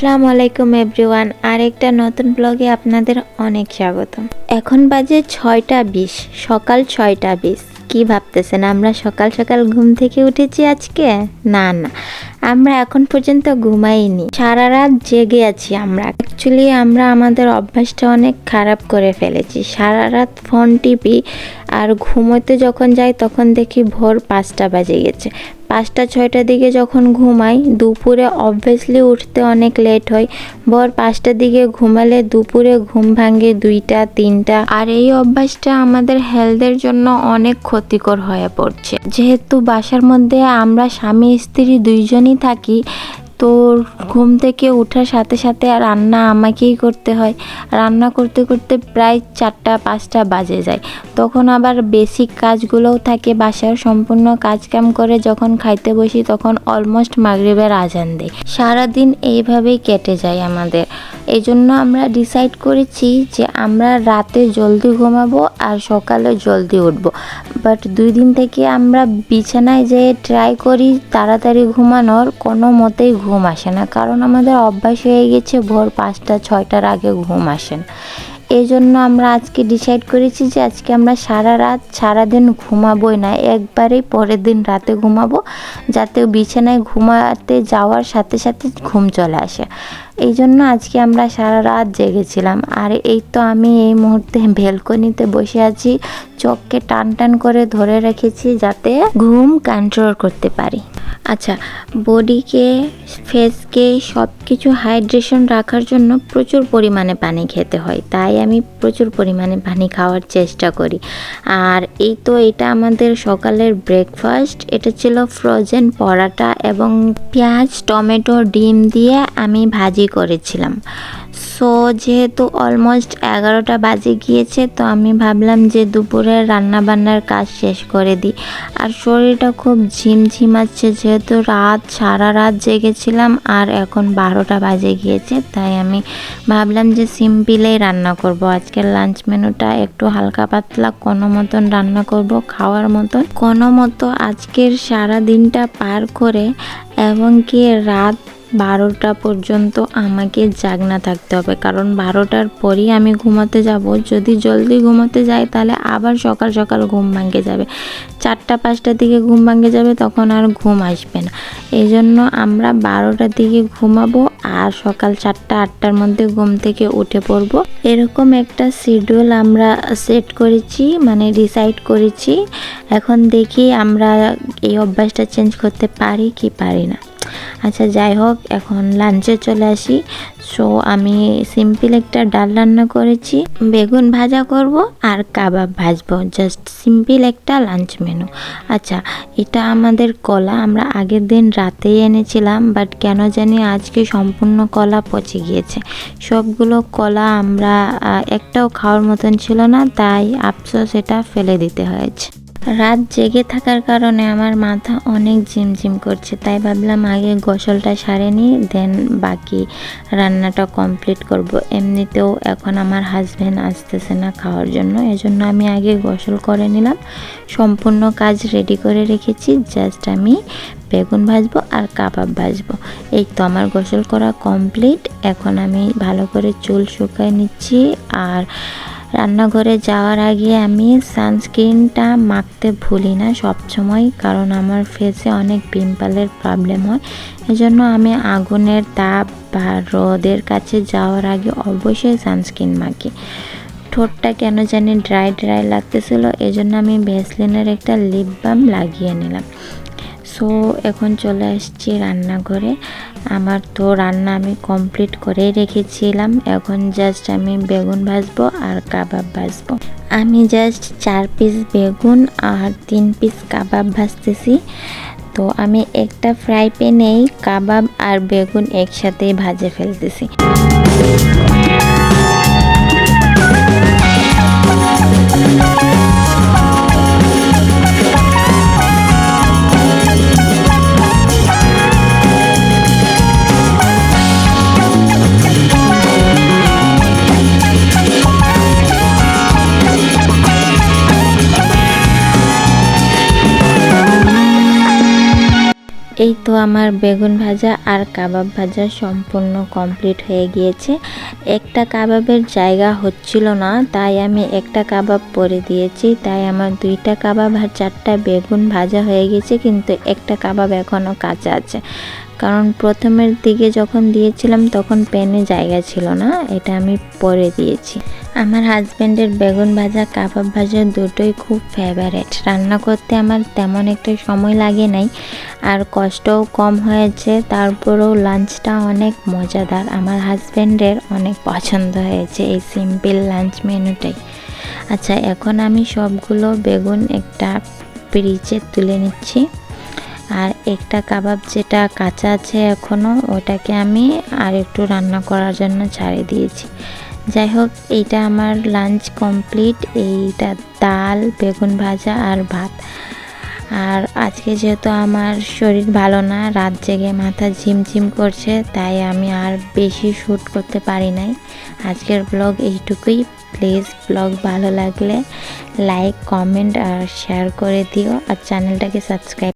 আসসালামু আলাইকুম এভরিওয়ান, আরেকটা নতুন ব্লগে আপনাদের অনেক স্বাগতম। এখন বাজে ছয়টা বিশ, সকাল ছয়টা বিশ। কি ভাবতেছেন, আমরা সকাল সকাল ঘুম থেকে উঠেছি আজকে? না না, আমরা এখন পর্যন্ত ঘুমাইনি। সারা রাত জেগে আছি আমরা। অ্যাকচুয়ালি আমরা আমাদের অভ্যাসটা অনেক খারাপ করে ফেলেছি। সারা রাত ফোন টিপি আর ঘুমোতে যখন যাই, তখন দেখি ভোর পাঁচটা বাজে গেছে। পাঁচটা, ছয়টার দিকে যখন ঘুমাই, দুপুরে অবভিয়াসলি উঠতে অনেক লেট হয়। ভোর পাঁচটার দিকে ঘুমালে দুপুরে ঘুম ভাঙে দুইটা, তিনটা। আর এই অভ্যাসটা আমাদের হেলথের জন্য অনেক ক্ষতিকর হয়ে পড়ছে। যেহেতু বাসার মধ্যে আমরা স্বামী, স্ত্রী দুইজনই থাকি তো ঘুম থেকে ওঠার সাথে সাথে রান্না আমাকেই করতে হয়। রান্না করতে করতে প্রায় চারটা, পাঁচটা বাজে যায়। তখন আবার বেসিক কাজগুলোও থাকে, বাসার সম্পূর্ণ কাজ কাম করে যখন খাইতে বসি তখন অলমোস্ট মাগরিবের আজান দেয়। সারাদিন এইভাবেই কেটে যায় আমাদের। এই জন্য আমরা ডিসাইড করেছি যে আমরা রাতে জলদি ঘুমাবো আর সকালে জলদি উঠবো। বাট দুই দিন থেকে আমরা বিছানায় যেয়ে ট্রাই করি তাড়াতাড়ি ঘুমানোর, কোনো মতেই ঘুম আসে না। কারণ আমাদের অভ্যাস হয়ে গেছে ভোর পাঁচটা ছয়টার আগে ঘুম আসে না। এই জন্য আমরা আজকে ডিসাইড করেছি যে আজকে আমরা সারা রাত সারাদিন ঘুমাবোই না, একবারেই পরের দিন রাতে ঘুমাবো, যাতে বিছানায় ঘুমাতে যাওয়ার সাথে সাথে ঘুম চলে আসে। এই জন্য আজকে আমরা সারা রাত জেগেছিলাম। আর এই তো আমি এই মুহূর্তে ভেলকনিতে বসে আছি, চোখকে টান টান করে ধরে রেখেছি যাতে ঘুম কন্ট্রোল করতে পারি। আচ্ছা বডিকে ফেসকে সব কিছু হাইড্রেশন রাখার জন্য প্রচুর পরিমাণে পানি খেতে হয়, তাই আমি প্রচুর পরিমাণে পানি খাওয়ার চেষ্টা করি। আর এই তো এটা আমাদের সকালের ব্রেকফাস্ট এটা ছিল ফ্রোজেন পরাটা এবং পেঁয়াজ, টমেটো, ডিম দিয়ে আমি ভাজি করেছিলাম। সো যেহেতু অলমোস্ট এগারোটা বাজে গিয়েছে, তো আমি ভাবলাম যে দুপুরে রান্না বান্নার কাজ শেষ করে দিই। আর শরীরটা খুব ঝিমঝিমাচ্ছে যেহেতু রাত সারা রাত জেগেছিলাম আর এখন বারোটা বাজে গিয়েছে, তাই আমি ভাবলাম যে সিম্পলেই রান্না করব। আজকের লাঞ্চ মেনুটা একটু হালকা পাতলা, কোনো মতন রান্না করব খাওয়ার মতন। কোনো মতো আজকের সারা দিনটা পার করে, এবং কি রাত বারোটা পর্যন্ত আমাকে জাগনা থাকতে হবে। কারণ বারোটার পরই আমি ঘুমাতে যাব। যদি জলদি ঘুমাতে যাই, তাহলে আবার সকাল সকাল ঘুম ভাঙে যাবে। চারটা, পাঁচটার দিকে ঘুম ভাঙে যাবে, তখন আর ঘুম আসবে না। এই জন্য আমরা বারোটার দিকে ঘুমাবো আর সকাল চারটা, আটটার মধ্যে ঘুম থেকে উঠে পড়ব। এরকম একটা শিডিউল আমরা সেট করেছি মানে ডিসাইড করেছি। এখন দেখি আমরা এই অভ্যাসটা চেঞ্জ করতে পারি কি পারি না। আচ্ছা যাই হোক, এখন লাঞ্চে চলে আসি। সো আমি সিম্পল একটা ডাল রান্না করেছি। বেগুন ভাজা করব আর কাবাব ভাজবো। জাস্ট সিম্পল একটা লাঞ্চ মেনু আচ্ছা এটা আমাদের কলা। আমরা আগের দিন রাতেই এনেছিলাম বাট কেন জানি আজকে সম্পূর্ণ কলা পচে গিয়েছে। সবগুলো কলা আমরা একটাও খাওয়ার মতন ছিল না, তাই আফসোস এটা ফেলে দিতে হয়েছে। রাত জেগে থাকার কারণে আমার মাথা অনেক ঝিমঝিম করছে, তাই ভাবলাম আগে গোসলটা সারে নিই দেন বাকি রান্নাটা কমপ্লিট করব। এমনিতেও এখন আমার হাজব্যান্ড আসতেছে না খাওয়ার জন্য, এজন্য আমি আগে গোসল করে নিলাম, সম্পূর্ণ কাজ রেডি করে রেখেছি জাস্ট আমি বেগুন ভাজবো আর কাবাব ভাজবো। এই তো আমার গোসল করা কমপ্লিট এখন আমি ভালো করে চুল শুকায় নিচ্ছি আর রান্নাঘরে যাওয়ার আগে আমি সানস্ক্রিনটা মাখতে ভুলি না সবসময় কারণ আমার ফেসে অনেক পিম্পলের প্রবলেম হয়। এজন্য আমি আগুনের তাপ বা রোদের কাছে যাওয়ার আগে অবশ্যই সানস্ক্রিন মাখি। ঠোঁটটা কেন জানি ড্রাই ড্রাই লাগতেছিল, এজন্য আমি ভেসলিনের একটা লিপ বাম লাগিয়ে নিলাম। সো এখন চলে আসছি রান্নাঘরে। আমার তো রান্না আমি কমপ্লিট করেই রেখেছিলাম। এখন জাস্ট আমি বেগুন ভাজবো আর কাবাব ভাজবো। আমি জাস্ট চার পিস বেগুন আর তিন পিস কাবাব ভাজতেছি। তো আমি একটা ফ্রাই প্যানেই কাবাব আর বেগুন একসাথেই ভাজে ফেলতেছি। এই তো আমার বেগুন ভাজা আর কাবাব ভাজা সম্পূর্ণ কমপ্লিট হয়ে গিয়েছে। একটা কাবাবের জায়গা হচ্ছিল না, তাই আমি একটা কাবাব পরে দিয়েছি। তাই আমার দুইটা কাবাব আর চারটা বেগুন ভাজা হয়ে গেছে কিন্তু একটা কাবাব এখনও কাঁচা আছে। কারণ প্রথমের দিকে যখন দিয়েছিলাম, তখন প্যানে জায়গা ছিল না, এটা আমি পরে দিয়েছি। আমার হাজব্যান্ডের বেগুন ভাজা, কাবাব ভাজা দুটোই খুব ফেভারেট রান্না করতে আমার তেমন একটা সময় লাগে নাই আর কষ্টও কম হয়েছে, তারপরেও লাঞ্চটা অনেক মজাদার। আমার হাজব্যান্ডের অনেক পছন্দ হয়েছে এই সিম্পল লাঞ্চ মেনুটাই আচ্ছা এখন আমি সবগুলো বেগুন একটা পিরিচে তুলে নিচ্ছি। আর একটা কাবাব যেটা কাঁচা আছে এখনও ওটাকে আমি আর একটু রান্না করার জন্য ছাড়ে দিয়েছি। যাই হোক, এইটা আমার লাঞ্চ কমপ্লিট এইটা ডাল, বেগুন ভাজা আর ভাত। আর আজকে যেহেতু আমার শরীর ভালো না, রাত জেগে মাথা ঝিমঝিম করছে, তাই আমি আর বেশি শ্যুট করতে পারি নাই। আজকের ব্লগ এইটুকুই। প্লিজ ব্লগ ভালো লাগলে লাইক, কমেন্ট আর শেয়ার করে দিও। আর চ্যানেলটাকে সাবস্ক্রাইব